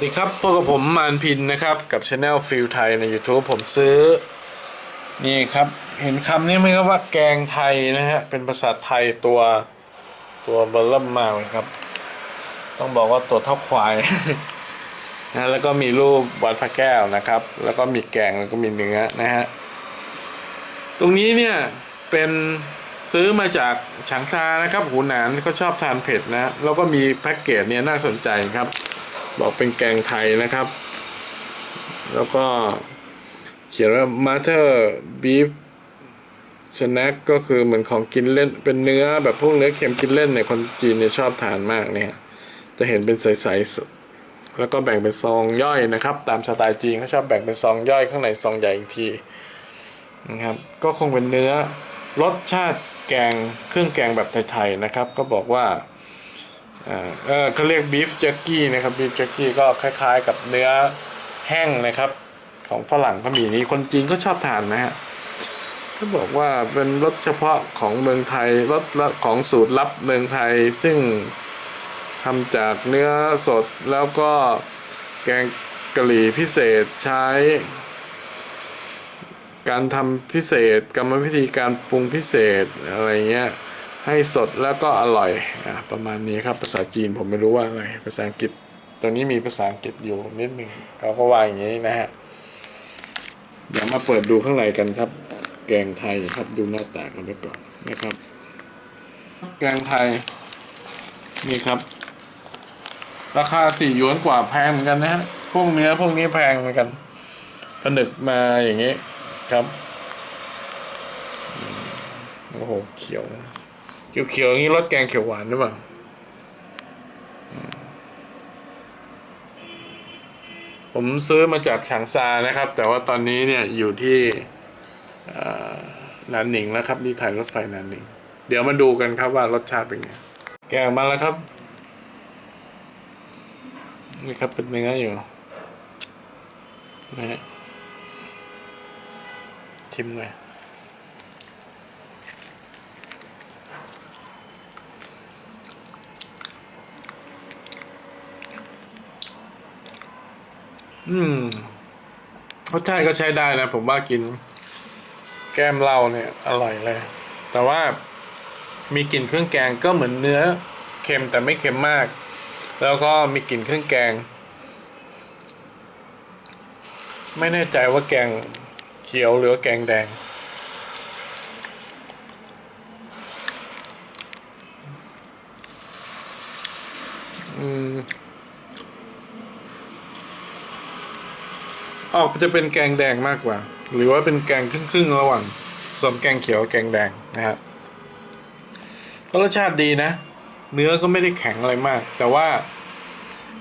สวัสดีครับพบกับผมมานพินนะครับกับช anel ฟิลไทยใน YouTube ผมซื้อ นี่ครับ เห็นคำนี้ไหมครับว่าแกงไทยนะฮะ เป็นภาษาไทยตัวตัวเบลเริ่มมาเลยครับ ต้องบอกว่าตัวเท่าควายนะแล้วก็มีรูปวัดพระแก้วนะครับ แล้วก็มีแกงแล้วก็มีเนื้อนะฮะ ตรงนี้เนี่ย เป็นซื้อมาจากฉางซานะครับ หูหนานเขาชอบทานเผ็ดนะ แล้วก็มีแพ็กเกจเนี่ยน่าสนใจครับ บอกเป็นแกงไทยนะครับ แล้วก็เขียนว่า Mother Beef Snack ก็คือเหมือนของกินเล่นเป็นเนื้อแบบพวกเนื้อเค็มกินเล่นเนี่ยคนจีนเนี่ยชอบทานมากเนี่ย จะเห็นเป็นใสๆแล้วก็แบ่งเป็นซองย่อยนะครับ ตามสไตล์จีนเขาชอบแบ่งเป็นซองย่อยข้างในซองใหญ่อีกทีนะครับ ก็คงเป็นเนื้อรสชาติแกงเครื่องแกงแบบไทยๆนะครับ ก็บอกว่าอ่า เออเขาเรียกบีฟแจ็กกี้นะครับบีฟแจ็กกี้ก็คล้ายๆ กับเนื้อแห้งนะครับ ของฝรั่งก็มีนี้คนจีนก็ชอบทานนะฮะก็บอกว่าเป็นรสเฉพาะของเมืองไทยรสของสูตรลับเมืองไทยซึ่งทำจากเนื้อสดแล้วก็แกงกะหรี่พิเศษใช้ การทำพิเศษกรรมวิธีการปรุงพิเศษอะไรเงี้ย ให้สดแล้วก็อร่อยอประมาณนี้ครับภาษาจีนผมไม่รู้ว่าอะไรภาษาอังกฤษตรงนี้มีภาษาอังกฤษอยู่นิดหนึ่งเขาก็ว่าอย่างนี้นะฮะเดี๋ยวมาเปิดดูข้างในกันครับ แกงไทยครับดูหน้าตากันไปก่อนนะครับ แกงไทยนี่ครับ ราคาสี่หยวนกว่าแพงเหมือนกันนะฮะพวกเนื้อพวกนี้แพงเหมือนกันผนึกมาอย่างนี้ครับโอ้โหเขียว เขียวเขียวๆอย่างนี้รสแกงเขียวหวานหรือเปล่าผมซื้อมาจากฉางซานะครับ แต่ว่าตอนนี้เนี่ยอยู่ที่นานหนิงแล้วครับที่ถ่ายรถไฟนานหนิง เดี๋ยวมาดูกันครับว่ารสชาติเป็นไง แกงมาแล้วครับ นี่ครับเป็นเนื้ออยู่นะฮะชิมเลย อืมรสชาติก็ใช้ได้นะ ผมว่ากิน แก้มเหล้าเนี่ย อร่อยเลย แต่ว่ามีกลิ่นเครื่องแกงก็เหมือนเนื้อเค็มแต่ไม่เค็มมาก แล้วก็มีกลิ่นเครื่องแกง ไม่แน่ใจว่าแกงเขียวหรือแกงแดง ออกจะเป็นแกงแดงมากกว่า หรือว่าเป็นแกงครึ่งๆระหว่างสมแกงเขียวแกงแดงนะครับก็รสชาติดีนะ เนื้อก็ไม่ได้แข็งอะไรมาก แต่ว่า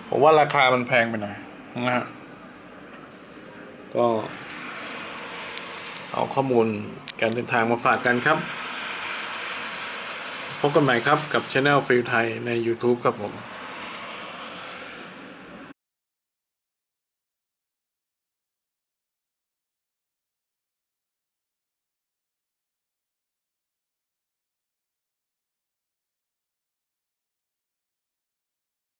ผมว่าราคามันแพงไปหน่อยนะฮะก็ เอาข้อมูลการเดินทางมาฝากกันครับ พบกันใหม่ครับกับช anel ฟิลไทยใน YouTube ครับผม